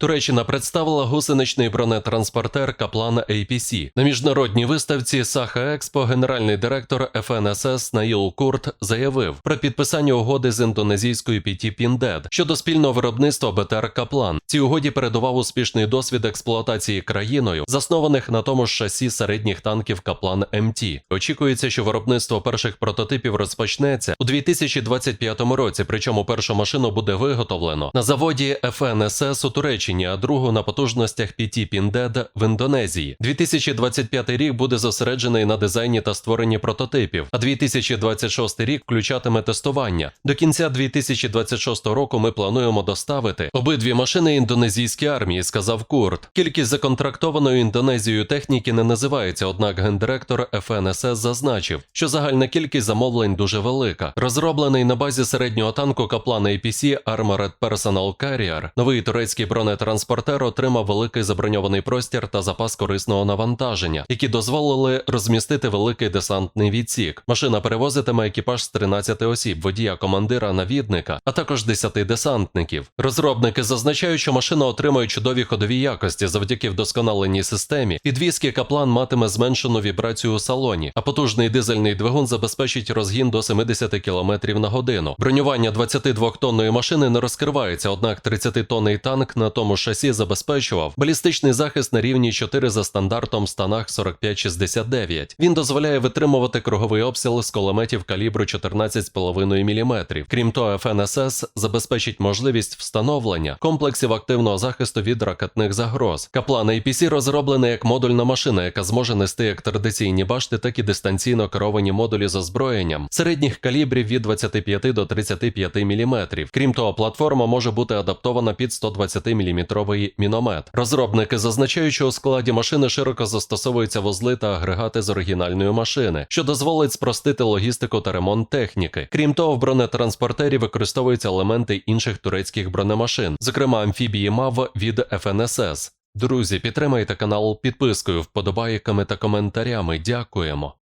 Туреччина представила гусеничний бронетранспортер Каплан APC. На міжнародній виставці Саха Експо генеральний директор ФНСС Наїл Курт заявив про підписання угоди з індонезійською PT Pindad щодо спільного виробництва БТР Каплан. Цій угоді передував успішний досвід експлуатації країною, заснованих на тому ж шасі середніх танків Каплан МТ. Очікується, що виробництво перших прототипів розпочнеться у 2025 році. Причому першу машину буде виготовлено на заводі ФНСС у Туреччині, а другу на потужностях PT Pindad в Індонезії. 2025 рік буде зосереджений на дизайні та створенні прототипів, а 2026 рік включатиме тестування. До кінця 2026 року ми плануємо доставити обидві машини індонезійській армії, сказав Курт. Кількість законтрактованої Індонезією техніки не називається, однак гендиректор ФНСС зазначив, що загальна кількість замовлень дуже велика. Розроблений на базі середнього танку Каплана APC Armored Personal Carrier, новий турецький бронетранспортер отримав великий заброньований простір та запас корисного навантаження, які дозволили розмістити великий десантний відсік. Машина перевозитиме екіпаж з 13 осіб, водія, командира, навідника, а також 10 десантників. Розробники зазначають, що машина отримує чудові ходові якості завдяки вдосконаленій системі. Підвізки Каплан матиме зменшену вібрацію у салоні, а потужний дизельний двигун забезпечить розгін до 70 км на годину. Бронювання 22-тонної машини не розкривається, однак 30-тонний танк на тому ж шасі забезпечував балістичний захист на рівні 4 за стандартом станах 45-69. Він дозволяє витримувати круговий обстріл з кулеметів калібру 14,5 мм. Крім того, ФНСС забезпечить можливість встановлення комплексів активного захисту від ракетних загроз. Каплан APC розроблений як модульна машина, яка зможе нести як традиційні башти, так і дистанційно керовані модулі з озброєнням середніх калібрів від 25 до 35 мм. Крім того, платформа може бути адаптована під 120 мм міномет. Розробники зазначають, що у складі машини широко застосовуються вузли та агрегати з оригінальної машини, що дозволить спростити логістику та ремонт техніки. Крім того, в бронетранспортері використовуються елементи інших турецьких бронемашин, зокрема амфібії МАВ від ФНСС. Друзі, підтримайте канал підпискою, вподобайками та коментарями. Дякуємо.